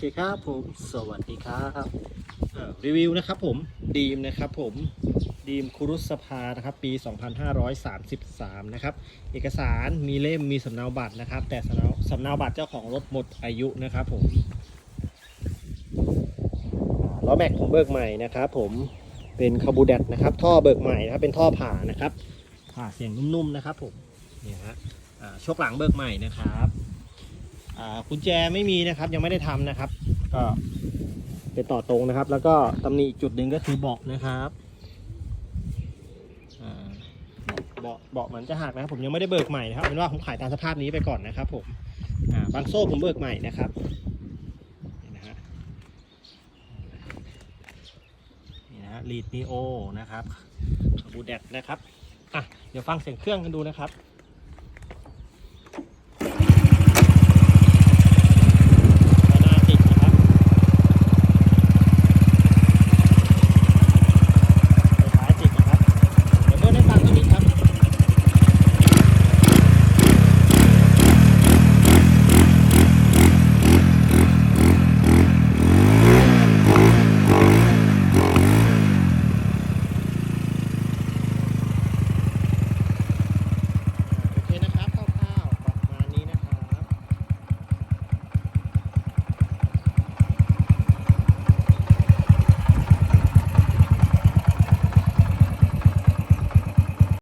เคครับผม สวัสดีครับรีวิวนะครับผมดีมนะครับผมดีมคุรุสภานะครับปี 2533 นะครับ เอกสารมีเล่มมีสำเนาบัตรนะครับ แต่สำเนาสำเนาบัตรเจ้าของรถหมดอายุนะครับผมล้อแม็กของเบิกใหม่นะครับผมเป็นคาบูแดดนะครับ ท่อเบิกใหม่นะครับเป็นท่อผ่านะครับผ่าเสียงนุ่มๆนะครับผมเนี่ยฮะชกหลังเบิกใหม่นะครับ กุญแจไม่มีนะครับ ยังไม่ได้ทำนะครับ ก็เป็นต่อตรงนะครับ แล้วก็ตำหนิจุดหนึ่งก็คือเบาะนะครับเบาะเบาะมันจะหักนะครับผมยังไม่ได้เบิกใหม่นะครับเป็นว่าผมขายตามสภาพนี้ไปก่อนนะครับ ผมบางโซ่ผมเบิกใหม่นะครับนี่นะฮะนี่นะฮะลีดนีโอนะครับบูแดดนะครับอะเดี๋ยวฟังเสียงเครื่องกันดูนะครับ